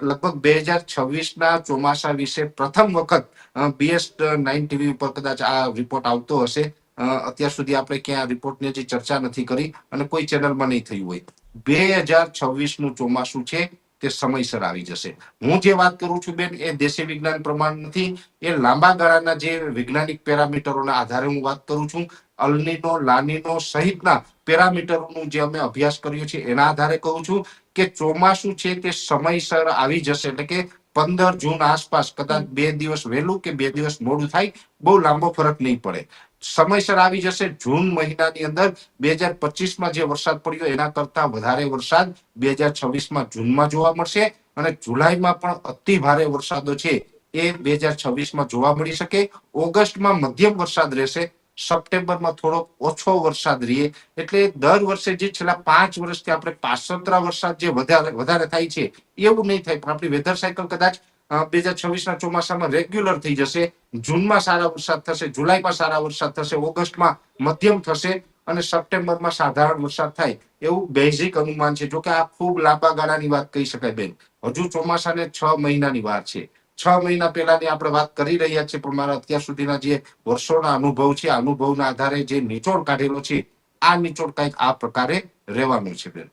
લગભગ બે હજાર છવ્વીસ ના ચોમાસા વિશે પ્રથમ વખત બીએસ નાઇન ટીવી ઉપર કદાચ આ રિપોર્ટ આવતો હશે. અત્યાર સુધી આપણે ક્યાં રિપોર્ટની હજી ચર્ચા નથી કરી અને કોઈ ચેનલમાં નહીં થયું હોય. બે હજાર છવ્વીસનું ચોમાસું છે, તે સમયસર આવી જશે. હું જે વાત કરું છું બેન, એ દેશી વિજ્ઞાન પ્રમાણ નથી, એ લાંબા ગાળાના જે વૈજ્ઞાનિક પેરામીટરોના આધારે હું વાત કરું છું, અલનીનો, લાનીનો સહિતના પેરામીટરોનું જે અમે અભ્યાસ કર્યો છે, એના આધારે કહું છું કે ચોમાસું છે તે સમયસર આવી જશે. એટલે કે પંદર જૂન આસપાસ, કદાચ બે દિવસ વહેલું કે બે દિવસ મોડું થાય, બહુ લાંબો ફરક નહીં પડે. સમયસર આવી જશે, જૂન મહિનાની અંદર બે હજાર પચીસમાં જે વરસાદ પડ્યો, એના કરતા વધારે વરસાદ બે હજાર છવ્વીસમાં જૂનમાં જોવા મળશે અને જુલાઈમાં પણ અતિ ભારે વરસાદો છે એ બે હજાર છવ્વીસમાં જોવા મળી શકે. ઓગસ્ટમાં મધ્યમ વરસાદ રહેશે સપ્ટેમ્બરમાં થોડોક ઓછો વરસાદ રહે એટલે દર વર્ષે જે છેલ્લા પાંચ વર્ષથી આપણે પાસંતરા વરસાદ જે વધારે વધારે થાય છે, એવું નહીં થાય. પણ આપણી વેધર સાયકલ કદાચ બે હજાર છવ્વીસ ના ચોમાસામાં રેગ્યુલર થઈ જશે. જૂનમાં સારા વરસાદ થશે, જુલાઈમાં સારા વરસાદ થશે, ઓગસ્ટમાં મધ્યમ થશે અને સપ્ટેમ્બરમાં સાધારણ વરસાદ થાય. એવું બેઝિક અનુમાન છે. જોકે આ ખૂબ લાંબા ગાળાની વાત કહી શકાય બેન. હજુ ચોમાસાને છ મહિનાની વાર છે. છ મહિના પહેલાની આપણે વાત કરી રહ્યા છીએ, પણ મારા અત્યાર સુધીના જે વર્ષોના અનુભવ છે, અનુભવના આધારે જે નિચોડ કાઢેલો છે, આ નિચોડ કંઈક આ પ્રકારે રહેવાનો છે બેન.